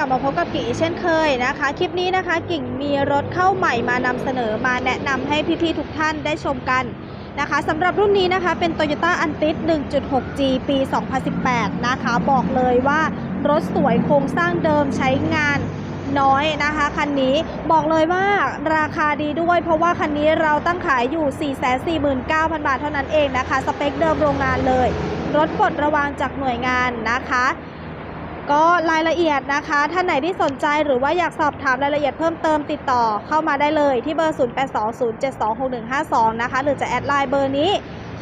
ลับมาพบกับกิ่งอีกเช่นเคยนะคะ คลิปนี้นะคะกิ่งมีรถเข้าใหม่มานำเสนอมาแนะนำให้พี่ๆทุกท่านได้ชมกันนะคะสำหรับรุ่นนี้นะคะเป็น Toyota a n t i s 1.6G ปี 2018 นะคะ บอกเลยว่ารถสวยโครงสร้างเดิมใช้งานน้อยนะคะคันนี้บอกเลยว่าราคาดีด้วย เพราะว่าคันนี้เราตั้งขายอยู่ 449,000 บาทเท่านั้นเองนะคะ สเปคเดิมโรงงานเลย รถปลดระวางจากหน่วยงานนะคะ ก็รายละเอียดนะคะ ท่านไหนที่สนใจหรือว่าอยากสอบถามรายละเอียดเพิ่มเติมติดต่อเข้ามาได้เลยที่เบอร์ 0820726152 นะคะ หรือจะแอดไลน์เบอร์นี้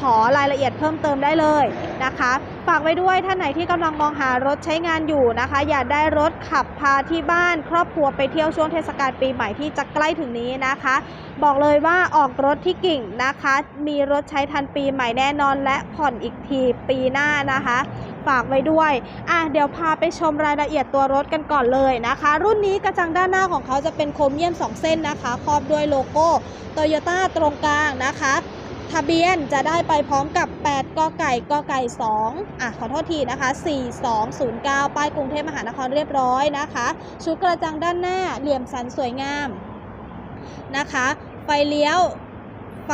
ขอรายละเอียดเพิ่มเติมได้เลยนะคะ ฝากไว้ด้วยท่านไหนที่กำลังมองหารถใช้งานอยู่นะคะ อยากได้รถขับพาที่บ้าน ครอบครัวไปเที่ยวช่วงเทศกาลปีใหม่ที่จะใกล้ถึงนี้นะคะ บอกเลยว่าออกรถที่กิ่งนะคะ มีรถใช้ทันปีใหม่แน่นอนและผ่อนอีกทีปีหน้านะคะฝากไว้ด้วย อะ เดี๋ยวพาไปชมรายละเอียดตัวรถกันก่อนเลยนะคะ รุ่นนี้กระจังด้านหน้าของเขาจะเป็นโครเมียม 2 เส้นนะคะ ครอบด้วยโลโก้โตโยต้าตรงกลางนะคะ ทะเบียนจะได้ไปพร้อมกับ 8กไก่กไก่2อะขอโทษทีนะคะ 4209 ป้ายกรุงเทพมหานครเรียบร้อยนะคะ ชุดกระจังด้านหน้าเหลี่ยมสันสวยงามนะคะ ไฟเลี้ยว ไฟ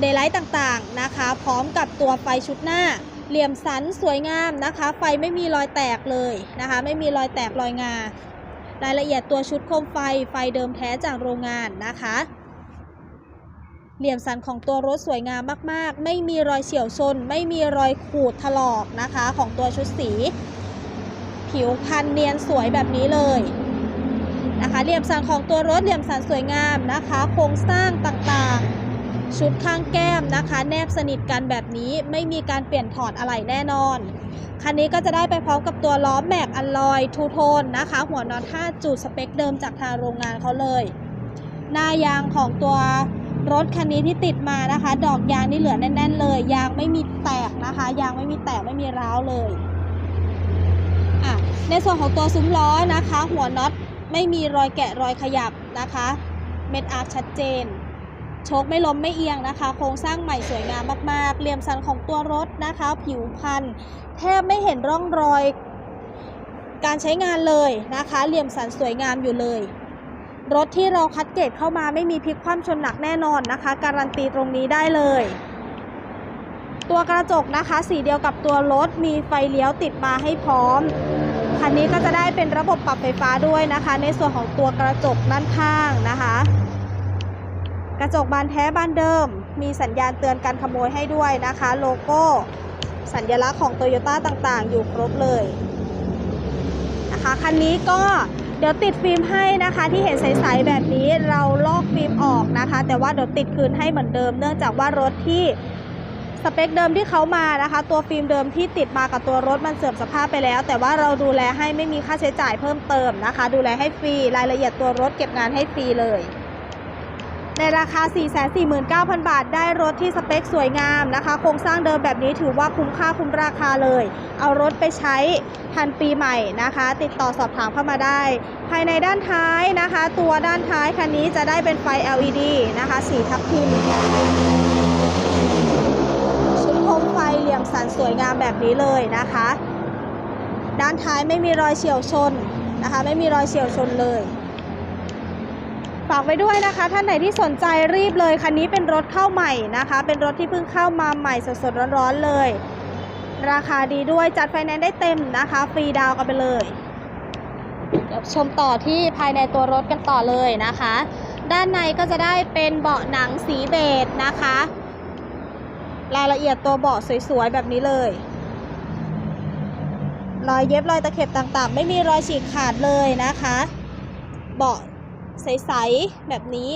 เดย์ไลท์ต่างๆนะคะ พร้อมกับตัวไฟชุดหน้า เหลี่ยมสันสวยงามนะคะ ไฟไม่มีรอยแตกเลยนะคะ ไม่มีรอยแตกรอยงา รายละเอียดตัวชุดโคมไฟไฟเดิมแท้จากโรงงานนะคะ เหลี่ยมสันของตัวรถสวยงามมากๆ ไม่มีรอยเฉียวชน ไม่มีรอยขูดถลอกนะคะของตัวชุดสี ผิวพันเนียนสวยแบบนี้เลยนะคะเหลี่ยมสันของตัวรถเหลี่ยมสันสวยงามนะคะ โครงสร้างต่างๆ ชุดข้างแก้มนะคะ แนบสนิทกันแบบนี้ไม่มีการเปลี่ยนถอดอะไรแน่นอน คันนี้ก็จะได้ไปพร้อมกับตัวล้อแม็กอัลลอยทูโทนนะคะ หัวน็อต5จุดสเปคเดิมจากทางโรงงานเขาเลย หน้ายางของตัว รถคันนี้ที่ติดมานะคะ ดอกยางนี่เหลือแน่น ๆ เลย ยางไม่มีแตกนะคะ ยางไม่มีแตกไม่มีร้าวเลยอะในส่วนของตัวซุ้มล้อนะคะ หัวน็อตไม่มีรอยแกะรอยขยับนะคะ เม็ดอาร์ชัดเจนโชคไม่ล้มไม่เอียงนะคะ โครงสร้างใหม่สวยงามมากๆ เหลี่ยมสันของตัวรถนะคะ ผิวพันธ์แทบไม่เห็นร่องรอย การใช้งานเลยนะคะ เหลี่ยมสันสวยงามอยู่เลย รถที่เราคัดเกรดเข้ามาไม่มีพลิกคว่ำชนหนักแน่นอนนะคะ การันตีตรงนี้ได้เลย ตัวกระจกนะคะ สีเดียวกับตัวรถมีไฟเลี้ยวติดมาให้พร้อมคันนี้ก็จะได้เป็นระบบปรับไฟฟ้าด้วยนะคะ ในส่วนของตัวกระจกด้านข้างนะคะ กระจกบานแท้บานเดิม มีสัญญาณเตือนการขโมยให้ด้วยนะคะ โลโก้สัญลักษณ์ของโตโยต้าต่างๆ อยู่ครบเลยนะคะคันนี้ก็ เดี๋ยวติดฟิล์มให้นะคะที่เห็นใสๆแบบนี้เราลอกฟิล์มออกนะคะ แต่ว่าเดี๋ยวติดคืนให้เหมือนเดิม เนื่องจากว่ารถที่สเปคเดิมที่เขามานะคะ ตัวฟิล์มเดิมที่ติดมากับตัวรถมันเสื่อมสภาพไปแล้ว แต่ว่าเราดูแลให้ไม่มีค่าใช้จ่ายเพิ่มเติมนะคะ ดูแลให้ฟรีรายละเอียดตัวรถเก็บงานให้ฟรีเลย ในราคา 449,000 บาท ได้รถที่สเปคสวยงามนะคะ โครงสร้างเดิมแบบนี้ถือว่าคุ้มค่าคุ้มราคาเลย เอารถไปใช้ทันปีใหม่นะคะ ติดต่อสอบถามเข้ามาได้ ภายในด้านท้ายนะคะ ตัวด้านท้ายคันนี้จะได้เป็นไฟ LED นะคะ สีทับทิมชุดโคมไฟเหลี่ยมสันสวยงามแบบนี้เลยนะคะ ด้านท้ายไม่มีรอยเฉียวชนนะคะ ไม่มีรอยเฉียวชนเลย ฝากไว้ด้วยนะคะ ท่านไหนที่สนใจรีบเลยคันนี้เป็นรถเข้าใหม่นะคะ เป็นรถที่เพิ่งเข้ามาใหม่สดๆร้อนๆเลย ราคาดีด้วยจัดไฟแนนซ์ได้เต็มนะคะ ฟรีดาวกันไปเลยเดี๋ยวชมต่อที่ภายในตัวรถกันต่อเลยนะคะ ด้านในก็จะได้เป็นเบาะหนังสีเบจนะคะ รายละเอียดตัวเบาะสวยๆแบบนี้เลย รอยเย็บรอยตะเข็บต่างๆ ไม่มีรอยฉีกขาดเลยนะคะ เบาะ ใสๆแบบนี้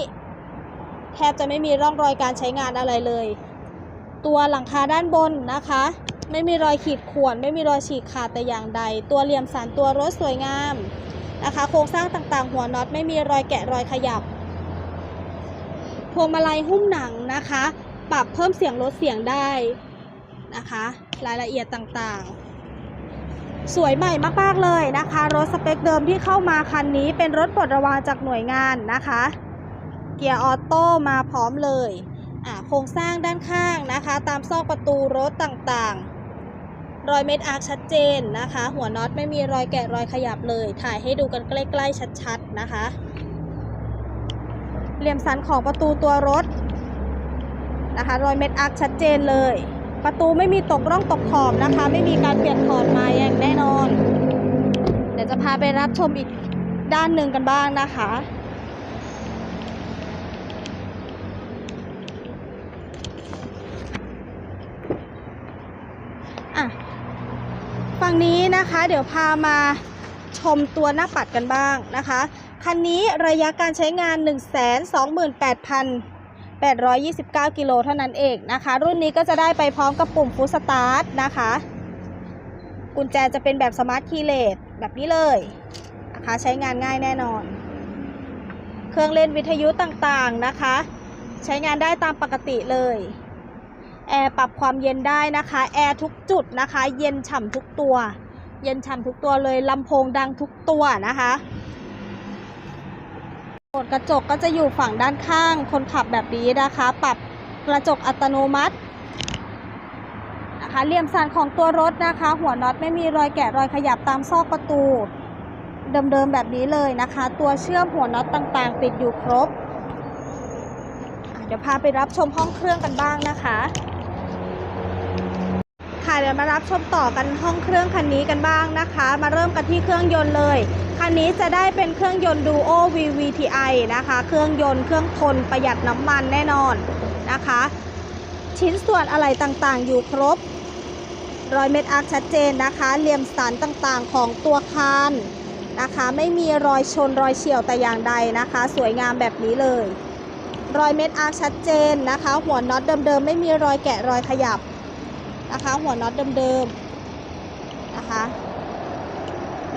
แทบจะไม่มีร่องรอยการใช้งานอะไรเลย ตัวหลังคาด้านบนนะคะ ไม่มีรอยขีดข่วน ไม่มีรอยฉีกขาดแต่อย่างใด ตัวเหลี่ยมสันตัวรถสวยงามนะคะ โครงสร้างต่างๆ หัวน็อตไม่มีรอยแกะรอยขยับพวงมาลัยหุ้มหนังนะคะ ปรับเพิ่มเสียงลดเสียงได้นะคะ รายละเอียดต่างๆ สวยใหม่มากๆเลยนะคะ รถสเปคเดิมที่เข้ามาคันนี้เป็นรถปลดระวางจากหน่วยงานนะคะ เกียร์ออโต้มาพร้อมเลยโครงสร้างด้านข้างนะคะ ตามซอกประตูรถต่างๆ รอยเม็ดอาร์คชัดเจนนะคะ หัวน็อตไม่มีรอยแกะรอยขยับเลย ถ่ายให้ดูกันใกล้ๆชัดๆนะคะ เหลี่ยมสันของประตูตัวรถนะคะ รอยเม็ดอาร์คชัดเจนเลย ประตูไม่มีตกร่องตกขอบนะคะ ไม่มีการเปลี่ยนขอบมาอย่างแน่นอน เดี๋ยวจะพาไปรับชมอีกด้านหนึ่งกันบ้างนะคะอะฝั่งนี้นะคะเดี๋ยวพามาชมตัวหน้าปัดกันบ้างนะคะ คันนี้ระยะการใช้งาน 829 กิโลเท่านั้นเองนะคะ รุ่นนี้ก็จะได้ไปพร้อมกับปุ่มฟูสตาร์ทนะคะ กุญแจจะเป็นแบบสมาร์ทคีย์เลสแบบนี้เลยนะคะใช้งานง่ายแน่นอน เครื่องเล่นวิทยุต่างๆนะคะ ใช้งานได้ตามปกติเลยแอร์ปรับความเย็นได้นะคะแอร์ทุกจุดนะคะ เย็นฉ่ำทุกตัว เย็นฉ่ำทุกตัวเลยลำโพงดังทุกตัวนะคะ โหมดกระจกก็จะอยู่ฝั่งด้านข้างคนขับแบบนี้นะคะ ปรับกระจกอัตโนมัตินะคะเหลี่ยมสันของตัวรถนะคะ หัวน็อตไม่มีรอยแกะรอยขยับตามซอกประตู เดิมๆแบบนี้เลยนะคะ ตัวเชื่อมหัวน็อตต่างๆ ติดอยู่ครบเดี๋ยวพาไปรับชมห้องเครื่องกันบ้างนะคะค่ะเดี๋ยวมารับชมต่อกันห้องเครื่องคันนี้กันบ้างนะคะ มาเริ่มกันที่เครื่องยนต์เลย คันนี้จะได้เป็นเครื่องยนต์ Duo VVTi นะคะ เครื่องยนต์เครื่องทนประหยัดน้ำมันแน่นอนนะคะ ชิ้นส่วนอะไรต่างๆ อยู่ครบรอยเม็ดอาร์คชัดเจนนะคะ เหลี่ยมสันต่างๆของตัวคานนะคะ ไม่มีรอยชนรอยเฉี่ยวแต่อย่างใดนะคะ สวยงามแบบนี้เลย รอยเม็ดอาร์คชัดเจนนะคะ หัวน็อตเดิมๆ ไม่มีรอยแกะรอยขยับนะคะ หัวน็อตเดิมๆนะคะ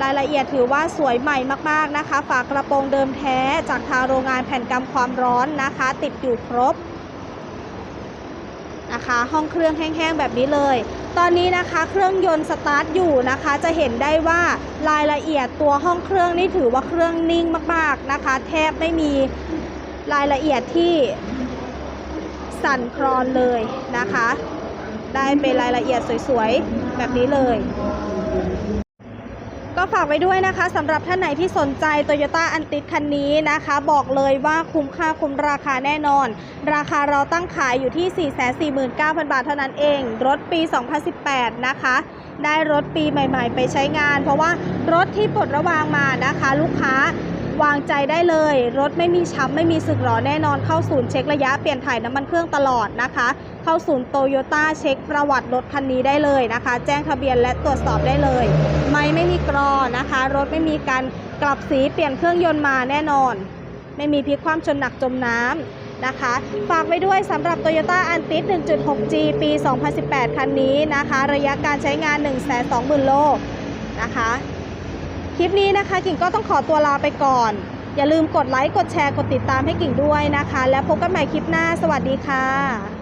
รายละเอียดถือว่าสวยใหม่มากๆนะคะ ฝากระโปรงเดิมแท้จากทางโรงงานแผ่นกำความร้อนนะคะ ติดอยู่ครบนะคะ ห้องเครื่องแห้งๆแบบนี้เลย ตอนนี้นะคะเครื่องยนต์สตาร์ทอยู่นะคะ จะเห็นได้ว่ารายละเอียดตัวห้องเครื่องนี่ถือว่าเครื่องนิ่งมากๆนะคะ แทบไม่มีรายละเอียดที่สั่นคลอนเลยนะคะ ได้เป็นรายละเอียดสวยๆแบบนี้เลย ก็ฝากไว้ด้วยนะคะสำหรับท่านไหนที่สนใจ Toyota a n t i คันนี้นะคะ บอกเลยว่าคุ้มค่าคุ้มราคาแน่นอน ราคาเราตั้งขายอยู่ที่ 449,000 บาทเท่านั้นเอง รถปี 2018 นะคะ ได้รถปีใหม่ ๆ ไปใช้งาน เพราะว่ารถที่ปลดระวางมานะคะ ลูกค้า วางใจได้เลย รถไม่มีช้ำไม่มีสึกหรอแน่นอนเข้าศูนย์เช็คระยะเปลี่ยนถ่ายน้ำมันเครื่องตลอดนะคะ เข้าศูนย์โตโยต้าเช็คประวัติรถคันนี้ได้เลยนะคะ แจ้งทะเบียนและตรวจสอบได้เลย ไม่ไม่มีกรอนะคะ รถไม่มีการกลับสีเปลี่ยนเครื่องยนต์มาแน่นอน ไม่มีพลิกคว่ำชนหนักจมน้ำนะคะฝากไว้ด้วยสำหรับ Toyota a n t i 1.6G ปี 2018 คันนี้นะคะ ระยะการใช้งาน 120,000 โลนะคะ คลิปนี้นะคะ กิ่งก็ต้องขอตัวลาไปก่อน อย่าลืมกดไลค์ กดแชร์ กดติดตามให้กิ่งด้วยนะคะ แล้วพบกันใหม่คลิปหน้า สวัสดีค่ะ